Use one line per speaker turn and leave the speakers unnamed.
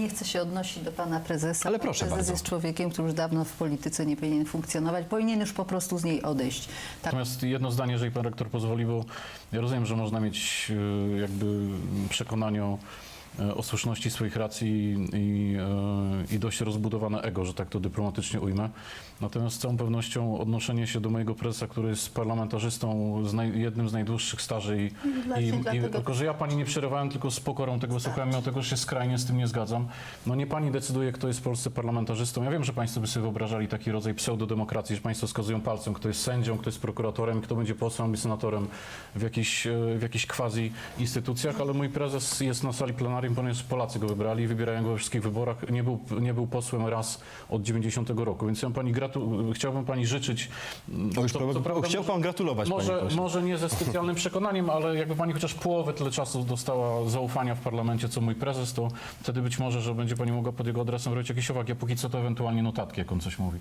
Nie chcę się odnosić do pana prezesa.
Ale
Pan
proszę
Prezes
bardzo.
jest człowiekiem, który już dawno w polityce nie powinien funkcjonować. Powinien już po prostu z niej odejść. Tak
Natomiast jedno zdanie, jeżeli pan rektor pozwoli, bo ja rozumiem, że można mieć e, jakby przekonanie o, e, o słuszności swoich racji i, e, i dość rozbudowane ego, że tak to dyplomatycznie ujmę. Natomiast z całą pewnością odnoszenie się do mojego prezesa, który jest parlamentarzystą z naj, jednym z najdłuższych staży i, i, i tylko, że ja pani nie przerywałem, tylko z pokorą tego słuchałem, mimo tego, że się skrajnie z tym nie zgadzam. No nie pani decyduje, kto jest w Polsce parlamentarzystą. Ja wiem, że państwo by sobie wyobrażali taki rodzaj pseudodemokracji, że państwo wskazują palcem, kto jest sędzią, kto jest prokuratorem, kto będzie posłem i senatorem w jakichś, e, w jakichś quasi instytucjach, ale mój prezes jest na sali plenarium, ponieważ Polacy go wybrali i wybierają go we wszystkich wyborach. Nie był, nie był posłem raz od 90 roku, więc ja pani gratu- chciałbym pani życzyć.
O, już
co-
pro-
co prawda
chciał pan gratulować, panie
może,
pośle.
może nie ze specjalnym przekonaniem, ale jakby pani chociaż połowę tyle czasu dostała zaufania w parlamencie, co mój prezes, to wtedy być może, że będzie pani mogła pod jego adresem robić jakieś uwagi, a póki co to ewentualnie notatki, jak on coś mówi.